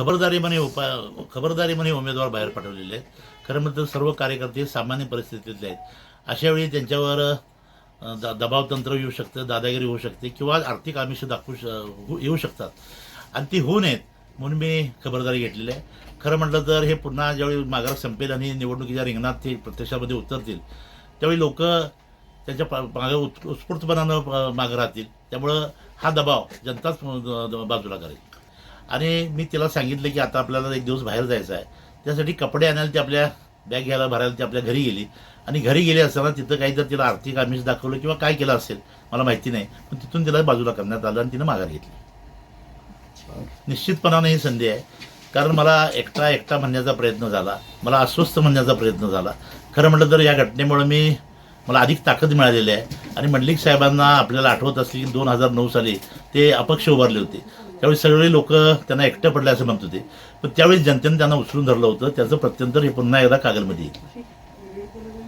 खबरदारी म्हणे उपा खबरदारी म्हणे उमेदवार बाहेर पाठवलेले आहेत. खरं म्हणजे सर्व कार्यकर्ते सामान्य परिस्थितीतले आहेत. अशा वेळी त्यांच्यावर द दबाव तंत्र येऊ शकतं दादागिरी होऊ शकते किंवा आर्थिक आमिष दाखवू श हो-, येऊ शकतात. आणि ती होऊ नयेत म्हणून मी खबरदारी घेतलेली आहे. खरं म्हटलं तर हे पुन्हा ज्यावेळी माघार संपेल आणि निवडणुकीच्या रिंगणात ते प्रत्यक्षामध्ये उतरतील त्यावेळी लोक त्यांच्या पा- मागं उत् उत्स्फूर्तपणानं मागं राहतील. त्यामुळं हा दबाव जनताच बाजूला करेल. आणि मी तिला सांगितलं की आता आपल्याला एक दिवस बाहेर जायचं आहे. त्यासाठी कपडे आणायला ती आपल्या बॅग घ्यायला भरायला ती आपल्या घरी गेली. आणि घरी गेली असताना तिथं काही तर तिला आर्थिक आमिष दाखवलं किंवा काय केलं असेल मला माहिती नाही. पण तिथून तिला बाजूला करण्यात आलं आणि तिनं माघार घेतली. निश्चितपणाने ही संधी आहे. कारण मला एकटा एकटा म्हणण्याचा प्रयत्न झाला. मला अस्वस्थ म्हणण्याचा प्रयत्न झाला. खरं म्हटलं तर या घटनेमुळे मी मला अधिक ताकद मिळालेली आहे. आणि मंडलिक साहेबांना आपल्याला आठवत असली की दोन हजार नऊ साली ते अपक्ष उभारले होते. त्यावेळी सगळे लोक त्यांना एकट्या पडले असं म्हणत होते. पण त्यावेळी जनतेने त्यांना उचलून धरलं होतं. त्याचं प्रत्यंतर हे पुन्हा एकदा कागलमध्ये येईल.